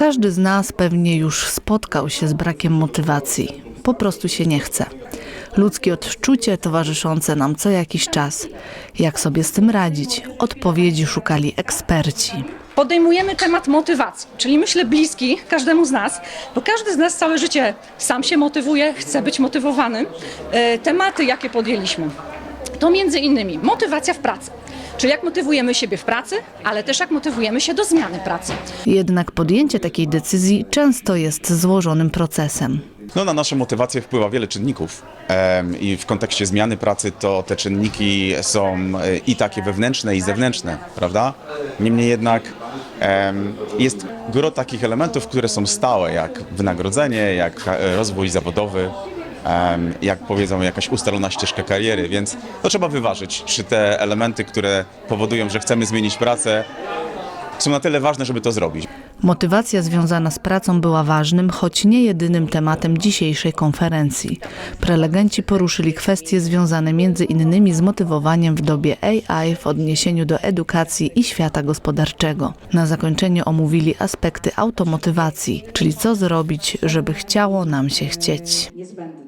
Każdy z nas pewnie już spotkał się z brakiem motywacji. Po prostu się nie chce. Ludzkie odczucie towarzyszące nam co jakiś czas. Jak sobie z tym radzić? Odpowiedzi szukali eksperci. podejmujemy temat motywacji, czyli myślę bliski każdemu z nas, bo każdy z nas całe życie sam się motywuje, chce być motywowany. E, Tematy, jakie podjęliśmy, to między innymi motywacja w pracy, czyli jak motywujemy siebie w pracy, ale też jak motywujemy się do zmiany pracy. Jednak podjęcie takiej decyzji często jest złożonym procesem. No, na naszą motywację wpływa wiele czynników i w kontekście zmiany pracy to te czynniki są e, i takie wewnętrzne i zewnętrzne, prawda? Niemniej jednak jest gro takich elementów, które są stałe, jak wynagrodzenie, jak e, rozwój zawodowy, jak powiedzą jakaś ustalona ścieżka kariery, więc to trzeba wyważyć, czy te elementy, które powodują, że chcemy zmienić pracę, są na tyle ważne, żeby to zrobić. Motywacja związana z pracą była ważnym, choć nie jedynym tematem dzisiejszej konferencji. Prelegenci poruszyli kwestie związane między innymi z motywowaniem w dobie AI w odniesieniu do edukacji i świata gospodarczego. Na zakończenie omówili aspekty automotywacji, czyli co zrobić, żeby chciało nam się chcieć. niezbędne.